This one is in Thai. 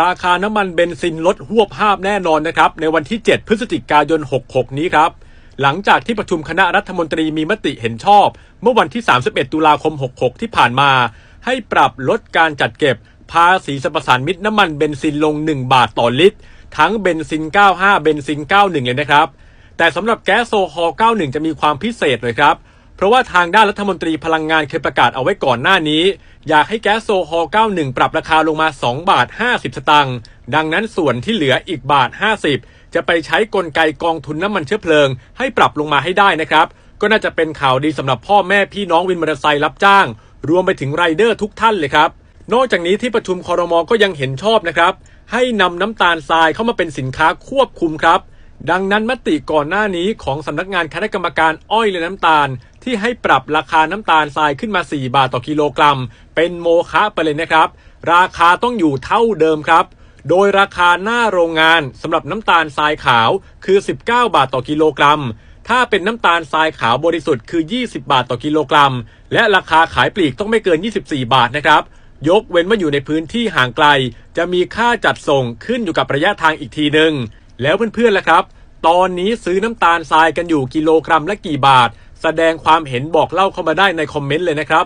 ราคาน้ำมันเบนซินลดหวบภาพแน่นอนนะครับ ในวันที่ 7 พฤศจิกายน 66 นี้ครับ หลังจากที่ประชุมคณะรัฐมนตรีมีมติเห็นชอบ เมื่อวันที่ 31 ตุลาคม 66 ที่ผ่านมา ให้ปรับลดการจัดเก็บ ภาษีสรรพสานมิตรน้ำมันเบนซินลง 1 บาทต่อลิตร ทั้งเบนซิน 95 เบนซิน 91 เลยนะครับ แต่สำหรับแก๊สโซฮอล์91 จะมีความพิเศษหน่อยครับ เพราะว่าทางด้านรัฐมนตรีพลังงานเคยประกาศเอาไว้ก่อนหน้านี้ อยากให้แก๊สโซฮอล์91 ปรับราคาลงมา 2 บาท 50 สตางค์ดังนั้นส่วนที่เหลืออีกบาท 50 จะไปใช้กลไกกองทุนน้ำมันเชื้อเพลิง ให้ปรับลงมาให้ได้นะครับ ก็น่าจะเป็นข่าวดีสำหรับพ่อแม่พี่น้องวินมอเตอร์ไซค์รับจ้าง รวมไปถึงไรเดอร์ทุกท่านเลยครับนอกจากนี้ที่ประชุมคอรมอก็ยังเห็นชอบนะครับ ให้นำน้ำตาลทรายเข้ามาเป็นสินค้าควบคุมครับ ดังนั้นมติก่อนหน้านี้ของสำนักงานคณะกรรมการอ้อยและน้ำตาล ที่ให้ปรับราคาน้ำตาลทรายขึ้นมา 4 บาทต่อกิโลกรัม เป็นโมฆะไปเลยนะครับ ราคาต้องอยู่เท่าเดิมครับ โดยราคาหน้าโรงงานสำหรับน้ำตาลทรายขาวคือ 19 บาทต่อกิโลกรัม ถ้าเป็นน้ำตาลทรายขาวบริสุทธิ์คือ 20 บาทต่อกิโลกรัม และราคาขายปลีกต้องไม่เกิน 24 บาทนะครับยกเว้นว่าอยู่ในพื้นที่ห่างไกล จะมีค่าจัดส่งขึ้นอยู่กับระยะทางอีกทีหนึ่ง แล้วเพื่อนๆล่ะครับ ตอนนี้ซื้อน้ำตาลทรายกันอยู่กิโลกรัมละกี่บาท แสดงความเห็นบอกเล่าเข้ามาได้ในคอมเมนต์เลยนะครับ